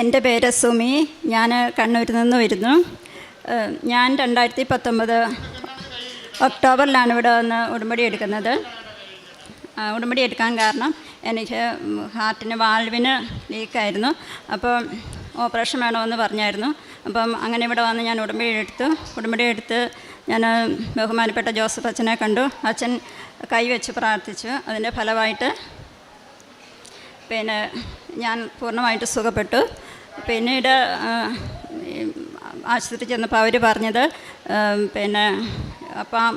എന്റെ പേര് സുമി. ഞാൻ കണ്ണൂരിൽ നിന്ന് വരുന്നു. ഞാൻ രണ്ടായിരത്തി പത്തൊമ്പത് ഒക്ടോബറിലാണ് ഇവിടെ വന്ന് ഉടമ്പടി എടുക്കുന്നത്. ഉടമ്പടി എടുക്കാൻ കാരണം എനിക്ക് ഹാർട്ടിന് വാൾവിന് ലീക്കായിരുന്നു. അപ്പോൾ ഓപ്പറേഷൻ വേണമെന്ന് പറഞ്ഞായിരുന്നു. അപ്പം അങ്ങനെ ഇവിടെ വന്ന് ഞാൻ ഉടമ്പടി എടുത്തു. ഉടമ്പടി എടുത്ത് ഞാൻ ബഹുമാനപ്പെട്ട ജോസഫ് അച്ഛനെ കണ്ടു. അച്ഛൻ കൈവച്ച് പ്രാർത്ഥിച്ചു. അതിന്റെ ഫലമായിട്ട് പിന്നെ ഞാൻ പൂർണമായിട്ട് സുഖപ്പെട്ടു. പിന്നീട് ആശുപത്രി ചെന്നപ്പോൾ അവർ പറഞ്ഞത് പിന്നെ അപ്പം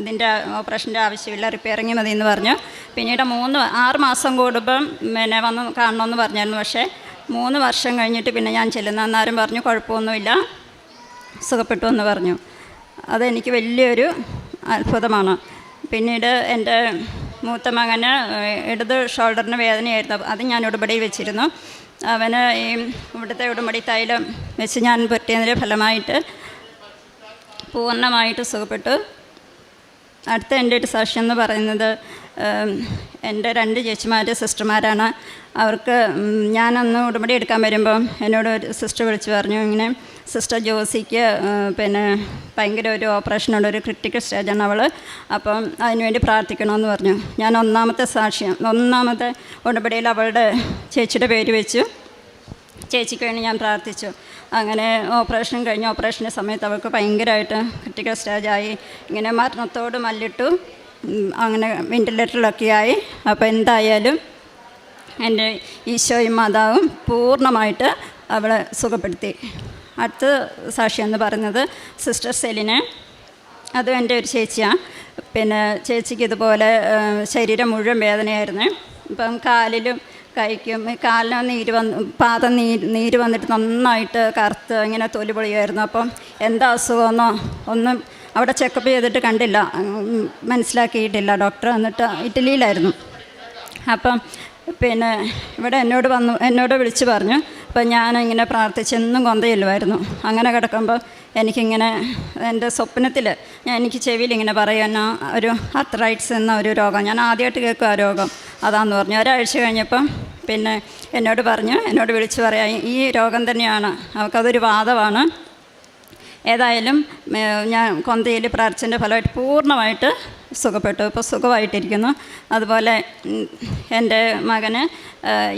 ഇതിന്റെ ഓപ്പറേഷന്റെ ആവശ്യമില്ല റിപ്പയറിങ് മതി എന്ന് പറഞ്ഞു. പിന്നീട് മൂന്ന് ആറ് മാസം കൂടുമ്പം പിന്നെ വന്ന് കാണണമെന്ന് പറഞ്ഞായിരുന്നു. പക്ഷേ മൂന്ന് വർഷം കഴിഞ്ഞിട്ട് പിന്നെ ഞാൻ ചെല്ലുന്ന അന്നാരും പറഞ്ഞു കുഴപ്പമൊന്നുമില്ല സുഖപ്പെട്ടു എന്ന് പറഞ്ഞു. അതെനിക്ക് വലിയൊരു അത്ഭുതമാണ്. പിന്നീട് എന്റെ മൂത്ത മകന് ഇടത് ഷോൾഡറിന് വേദനയായിരുന്നു. അത് ഞാൻ ഉടപടി വെച്ചിരുന്നു. അവന് ഈ ഇവിടുത്തെ ഉടമ്പടി തൈലം വെച്ച് ഞാൻ പറ്റിയതിന്റെ ഫലമായിട്ട് പൂർണമായിട്ട് സുഖപ്പെട്ടു. അടുത്ത എന്റെ ഒരു സാക്ഷ്യം എന്ന് പറയുന്നത് എന്റെ രണ്ട് ചേച്ചിമാർ സിസ്റ്റർമാരാണ്. അവർക്ക് ഞാനന്ന് ഉടമ്പടി എടുക്കാൻ വരുമ്പം എന്നോട് ഒരു സിസ്റ്റർ വിളിച്ച് പറഞ്ഞു ഇങ്ങനെ സിസ്റ്റർ ജോസിക്ക് പിന്നെ ഭയങ്കര ഒരു ഓപ്പറേഷനുള്ള ഒരു ക്രിട്ടിക്കൽ സ്റ്റേജാണ് അവൾ അപ്പം അതിനുവേണ്ടി പ്രാർത്ഥിക്കണമെന്ന് പറഞ്ഞു. ഞാൻ ഒന്നാമത്തെ സാക്ഷ്യം ഒന്നാമത്തെ ഉടമ്പടിയിൽ അവളുടെ ചേച്ചിയുടെ പേര് വെച്ചു. ചേച്ചിക്ക് വേണ്ടി ഞാൻ പ്രാർത്ഥിച്ചു. അങ്ങനെ ഓപ്പറേഷൻ കഴിഞ്ഞ ഓപ്പറേഷന്റെ സമയത്ത് അവൾക്ക് ഭയങ്കരമായിട്ട് ക്രിട്ടിക്കൽ സ്റ്റേജായി. ഇങ്ങനെ മരണത്തോട് മല്ലിട്ടു. അങ്ങനെ വെന്റിലേറ്ററിലൊക്കെ ആയി. അപ്പോൾ എന്തായാലും എന്റെ ഈശോയും മാതാവും പൂർണമായിട്ട് അവളെ സുഖപ്പെടുത്തി. അടുത്ത സാക്ഷി എന്ന് പറയുന്നത് സിസ്റ്റർ സെലിന്. അതും എന്റെ ഒരു ചേച്ചിയാണ് പിന്നെ ചേച്ചിക്ക് ഇതുപോലെ ശരീരം മുഴുവൻ വേദനയായിരുന്നു. ഇപ്പം കാലിലും കൈക്കും ഈ കാലിന് നീര് വന്ന് പാദം നീര് നീര് വന്നിട്ട് നന്നായിട്ട് കറുത്ത് ഇങ്ങനെ തൊലി പൊളിയായിരുന്നു അപ്പം എന്താ അസുഖമെന്നോ ഒന്നും അവിടെ ചെക്കപ്പ് ചെയ്തിട്ട് കണ്ടില്ല. മനസ്സിലാക്കിയിട്ടില്ല. ഡോക്ടർ എന്നിട്ട് ഇറ്റലിയിലായിരുന്നു. അപ്പം പിന്നെ ഇവിടെ എന്നോട് വന്നു എന്നോട് വിളിച്ച് പറഞ്ഞു അപ്പം ഞാനിങ്ങനെ ഇങ്ങനെ പ്രാർത്ഥിച്ചെന്നും കൊന്തയില്ലായിരുന്നു അങ്ങനെ കിടക്കുമ്പോൾ എനിക്കിങ്ങനെ എന്റെ സ്വപ്നത്തിൽ ഞാൻ എനിക്ക് ചെവിയിൽ ഇങ്ങനെ പറയുന്ന ഒരു അത്രൈറ്റ്സ് എന്ന ഒരു രോഗം ഞാൻ ആദ്യമായിട്ട് കേൾക്കും ആ രോഗം. അതാന്ന് പറഞ്ഞു. ഒരാഴ്ച കഴിഞ്ഞപ്പം പിന്നെ എന്നോട് പറഞ്ഞു എന്നോട് വിളിച്ച് പറയാം ഈ രോഗം തന്നെയാണ് അവൾക്കതൊരു വാദമാണ് ഏതായാലും ഞാൻ കൊന്തയിൽ പ്രാർത്ഥിച്ചതിന്റെ ഫലമായിട്ട് പൂർണമായിട്ട് സുഖപ്പെട്ടു. ഇപ്പോൾ സുഖമായിട്ടിരിക്കുന്നു. അതുപോലെ എന്റെ മകന്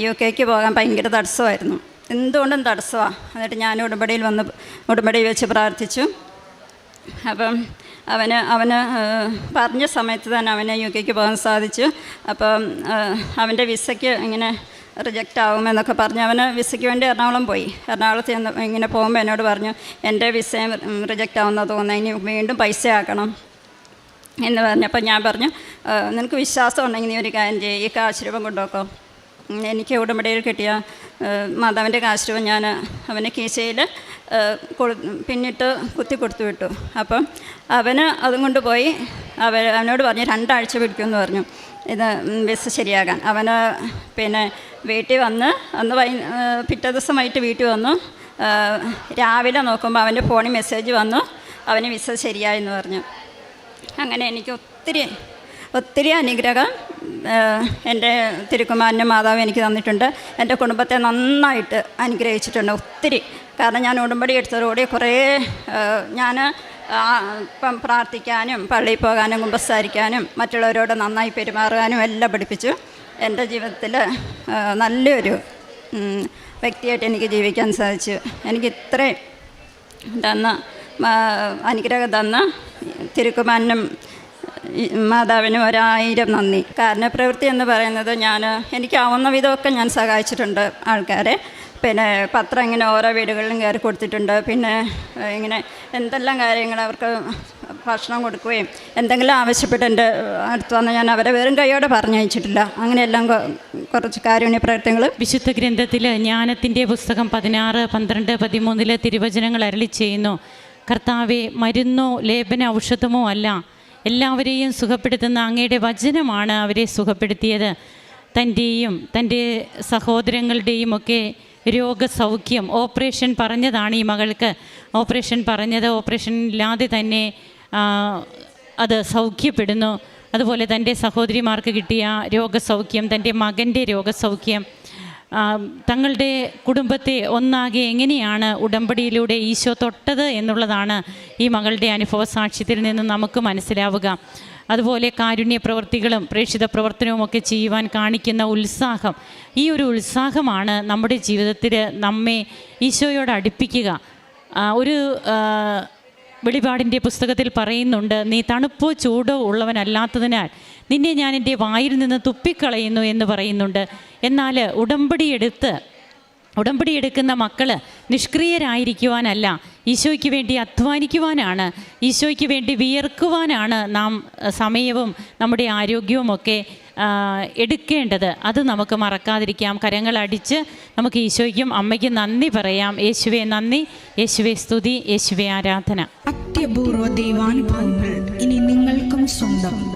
യു കെക്ക് പോകാൻ ഭയങ്കര തടസ്സമായിരുന്നു. എന്തുകൊണ്ടും തടസ്സമാണ് എന്നിട്ട് ഞാൻ ഉടമ്പടിയിൽ വന്ന് ഉടമ്പടിയിൽ വെച്ച് പ്രാർത്ഥിച്ചു. അപ്പം അവന് അവന് പറഞ്ഞ സമയത്ത് തന്നെ അവന് യു കെക്ക് പോകാൻ സാധിച്ചു. അപ്പം അവന്റെ വിസയ്ക്ക് ഇങ്ങനെ റിജക്റ്റ് ആകുമെന്നൊക്കെ പറഞ്ഞ്. അവന് വിസയ്ക്ക് വേണ്ടി എറണാകുളം പോയി. എറണാകുളത്ത് ചെന്ന് ഇങ്ങനെ പോകുമ്പോൾ എന്നോട് പറഞ്ഞു എന്റെ വിസയും റിജക്റ്റ് ആവുന്ന തോന്നുന്നു. ഇനി വീണ്ടും പൈസ ആക്കണം എന്ന് പറഞ്ഞപ്പോൾ ഞാൻ പറഞ്ഞു നിനക്ക് വിശ്വാസം ഉണ്ടെങ്കിൽ നീ ഒരു കാര്യം ചെയ്യുക ഈ കാശ് കൊണ്ടുപോക്കോ എനിക്ക് ഉടമ്പടിയിൽ കിട്ടിയ മാതാവിന്റെ കാശ്രവം ഞാൻ അവന് കീശയിൽ പിന്നിട്ട് കുത്തി കൊടുത്തു വിട്ടു. അപ്പം അവന് അതും കൊണ്ട് പോയി അവ അവനോട് പറഞ്ഞു രണ്ടാഴ്ച പിടിക്കുമെന്ന് പറഞ്ഞു. ഇത് ബസ് ശരിയാകാൻ. അവന് പിന്നെ വീട്ടിൽ വന്ന് അന്ന് വൈ പിറ്റേ ദിവസമായിട്ട് വീട്ടിൽ വന്നു. രാവിലെ നോക്കുമ്പോൾ അവന്റെ ഫോണിൽ മെസ്സേജ് വന്നു അവന് വിസ ശരിയായെന്ന് പറഞ്ഞു. അങ്ങനെ എനിക്ക് ഒത്തിരി ഒത്തിരി അനുഗ്രഹം എന്റെ തിരുക്കുമാരന്റെ മാതാവ് എനിക്ക് തന്നിട്ടുണ്ട്. എന്റെ കുടുംബത്തെ നന്നായിട്ട് അനുഗ്രഹിച്ചിട്ടുണ്ട് ഒത്തിരി. കാരണം ഞാൻ ഉടമ്പടി എടുത്തതോടെ കുറേ ഞാൻ ഇപ്പം പ്രാർത്ഥിക്കാനും പള്ളിയിൽ പോകാനും കുമ്പസാരിക്കാനും മറ്റുള്ളവരോട് നന്നായി പെരുമാറുവാനും എല്ലാം പഠിപ്പിച്ചു. എന്റെ ജീവിതത്തിൽ നല്ലൊരു വ്യക്തിയായിട്ട് എനിക്ക് ജീവിക്കാൻ സാധിച്ചു. എനിക്ക് ഇത്രയും തന്ന അനുഗ്രഹം തന്ന തിരുക്കുമാരനും ഈ മാതാവിനും ഒരായിരം നന്ദി. കാരണപ്രവൃത്തി എന്ന് പറയുന്നത് ഞാൻ എനിക്കാവുന്ന വിധമൊക്കെ ഞാൻ സഹായിച്ചിട്ടുണ്ട് ആൾക്കാരെ. പിന്നെ പത്രം ഇങ്ങനെ ഓരോ വീടുകളിലും കയറി കൊടുത്തിട്ടുണ്ട്. പിന്നെ ഇങ്ങനെ എന്തെല്ലാം കാര്യങ്ങൾ അവർക്ക് ഭക്ഷണം കൊടുക്കുകയും എന്തെങ്കിലും ആവശ്യപ്പെട്ട് എന്റെ അടുത്ത് വന്ന് ഞാൻ അവരെ വെറും കൈയോടെ പറഞ്ഞയച്ചിട്ടില്ല. അങ്ങനെയെല്ലാം കുറച്ച് കാരുണ്യ പ്രവർത്തനങ്ങൾ വിശുദ്ധ ഗ്രന്ഥത്തിൽ ജ്ഞാനത്തിന്റെ പുസ്തകം പതിനാറ് പന്ത്രണ്ട് പതിമൂന്നിലെ തിരുവചനങ്ങൾ അരളി ചെയ്യുന്നു. കർത്താവെ മരുന്നോ ലേപന ഔഷധമോ അല്ല. എല്ലാവരെയും സുഖപ്പെടുത്തുന്ന അങ്ങയുടെ വചനമാണ് അവരെ സുഖപ്പെടുത്തിയത്. തന്റെയും തന്റെ സഹോദരങ്ങളുടെയും ഒക്കെ രോഗസൗഖ്യം ഓപ്പറേഷൻ പറഞ്ഞതാണ് ഈ മകൾക്ക്. ഓപ്പറേഷൻ പറഞ്ഞത് ഓപ്പറേഷൻ ഇല്ലാതെ തന്നെ അത് സൗഖ്യപ്പെടുന്നു. അതുപോലെ തന്റെ സഹോദരിമാർക്ക് കിട്ടിയ രോഗസൗഖ്യം തന്റെ മകന്റെ രോഗസൗഖ്യം തങ്ങളുടെ കുടുംബത്തെ ഒന്നാകെ എങ്ങനെയാണ് ഉടമ്പടിയിലൂടെ ഈശോ തൊട്ടത് എന്നുള്ളതാണ് ഈ മകളുടെ അനുഭവ സാക്ഷ്യത്തിൽ നിന്ന് നമുക്ക് മനസ്സിലാവുക. അതുപോലെ കാരുണ്യ പ്രവർത്തികളും പ്രേക്ഷിത പ്രവർത്തനവും ഒക്കെ ചെയ്യുവാൻ കാണിക്കുന്ന ഉത്സാഹം. ഈ ഒരു ഉത്സാഹമാണ് നമ്മുടെ ജീവിതത്തിൽ നമ്മെ ഈശോയോട് അടുപ്പിക്കുക. ഒരു വെളിപാടിന്റെ പുസ്തകത്തിൽ പറയുന്നുണ്ട് നീ തണുപ്പോ ചൂടോ ഉള്ളവനല്ലാത്തതിനാൽ നിന്നെ ഞാൻ എന്റെ വായിൽ നിന്ന് തുപ്പിക്കളയുന്നു എന്ന് പറയുന്നുണ്ട്. എന്നാൽ ഉടമ്പടിയെടുത്ത് ഉടമ്പടി എടുക്കുന്ന മക്കൾ നിഷ്ക്രിയരായിരിക്കുവാനല്ല ഈശോയ്ക്ക് വേണ്ടി അധ്വാനിക്കുവാനാണ് ഈശോയ്ക്ക് വേണ്ടി വിയർക്കുവാനാണ് നാം സമയവും നമ്മുടെ ആരോഗ്യവും ഒക്കെ എടുക്കേണ്ടത്. അത് നമുക്ക് മറക്കാതിരിക്കാം. കരങ്ങളടിച്ച് നമുക്ക് ഈശോയ്ക്കും അമ്മയ്ക്കും നന്ദി പറയാം. യേശുവെ നന്ദി. യേശുവെ സ്തുതി. യേശുവെ ആരാധന. അത്യപൂർവ ദൈവാനുഭവങ്ങൾ ഇനി നിങ്ങൾക്കും സ്വന്തം.